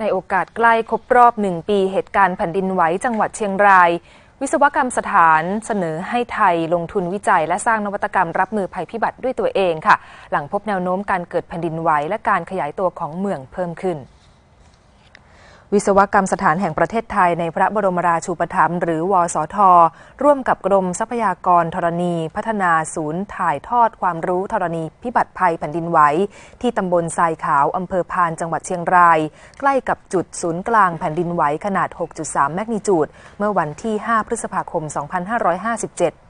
ในโอกาสใกล้ครบรอบหนึ่งปีเหตุการณ์แผ่นดินไหวจังหวัดเชียงราย วิศวกรรมสถานเสนอให้ไทยลงทุนวิจัย และสร้างนวัตกรรมรับมือภัยพิบัติด้วยตัวเองค่ะ หลังพบแนวโน้มการเกิดแผ่นดินไหวและการขยายตัวของเมืองเพิ่มขึ้น วิศวกรรมสถานแห่งประเทศไทยในพระบรมราชูปถัมภ์หรือวสท ร่วมกับกรมทรัพยากรธรณี พัฒนาศูนย์ถ่ายทอดความรู้ธรณีพิบัติภัยแผ่นดินไหว ที่ตำบลทรายขาวอำเภอพานจังหวัดเชียงราย ใกล้กับจุดศูนย์กลางแผ่นดินไหวขนาด 6.3 แมกนิจูด เมื่อวันที่ 5 พฤษภาคม 2557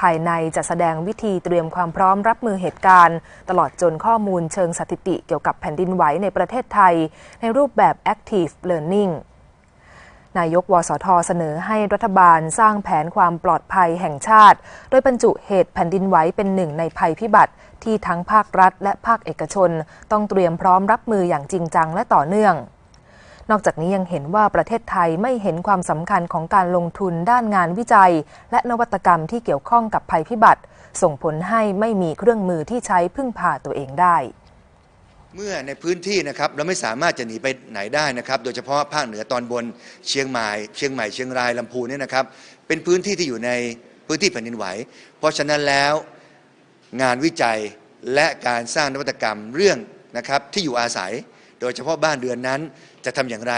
ภายในจะแสดงวิธีเตรียมความพร้อมรับมือเหตุการณ์ ตลอดจนข้อมูลเชิงสถิติเกี่ยวกับแผ่นดินไหวในประเทศไทย ในรูปแบบ Active Learning นายกวสทเสนอให้รัฐบาลสร้างแผนความปลอดภัยแห่งชาติ โดยบรรจุเหตุแผ่นดินไหวเป็นหนึ่งในภัยพิบัติ ที่ทั้งภาครัฐและภาคเอกชน ต้องเตรียมพร้อมรับมืออย่างจริงจังและต่อเนื่อง นอกจากนี้ยังเห็นว่าประเทศไทยไม่เห็นความสำคัญของการลงทุนด้านงานวิจัย และนวัตกรรมที่เกี่ยวข้องกับภัยพิบัติ ส่งผลให้ไม่มีเครื่องมือที่ใช้พึ่งพาตัวเองได้ เมื่อในพื้นที่นะครับเราไม่สามารถจะหนีไปไหนได้นะครับ โดยเฉพาะภาคเหนือตอนบนเชียงใหม่เชียงใหม่เชียงรายลำพูนเนี่ยนะครับ เป็นพื้นที่ที่อยู่ในพื้นที่แผ่นดินไหว เพราะฉะนั้นแล้วงานวิจัยและการสร้างนวัตกรรมเรื่องนะครับที่อยู่อาศัย ดยเฉพาะบ้านเรือนนั้นจะทำอย่างไร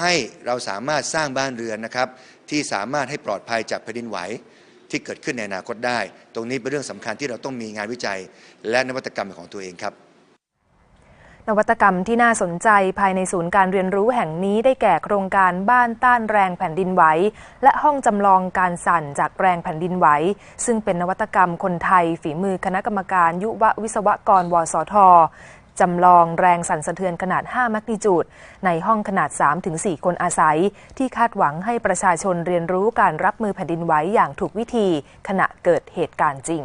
ให้เราสามารถสร้างบ้านเรือนนะครับ ที่สามารถให้ปลอดภัยจากแผ่นดินไหวที่เกิดขึ้นในอนาคตได้ ตรงนี้เป็นเรื่องสำคัญที่เราต้องมีงานวิจัย และนวัตกรรมของตัวเองครับ นวัตกรรมที่น่าสนใจภายในศูนย์การเรียนรู้แห่งนี้ได้แก่โครงการบ้านต้านแรงแผ่นดินไหว และห้องจำลองการสั่นจากแรงแผ่นดินไหว ซึ่งเป็นนวัตกรรมคนไทยฝีมือคณะกรรมการยุววิศวกรวสท จำลองแรงสั่นสะเทือนขนาด5มกนิจูด ในห้องขนาด 3-4 คนอาศัย ที่คาดหวังให้ประชาชนเรียนรู้การรับมือแผ่นดินไหวอย่างถูกวิธี ขณะเกิดเหตุการณ์จริง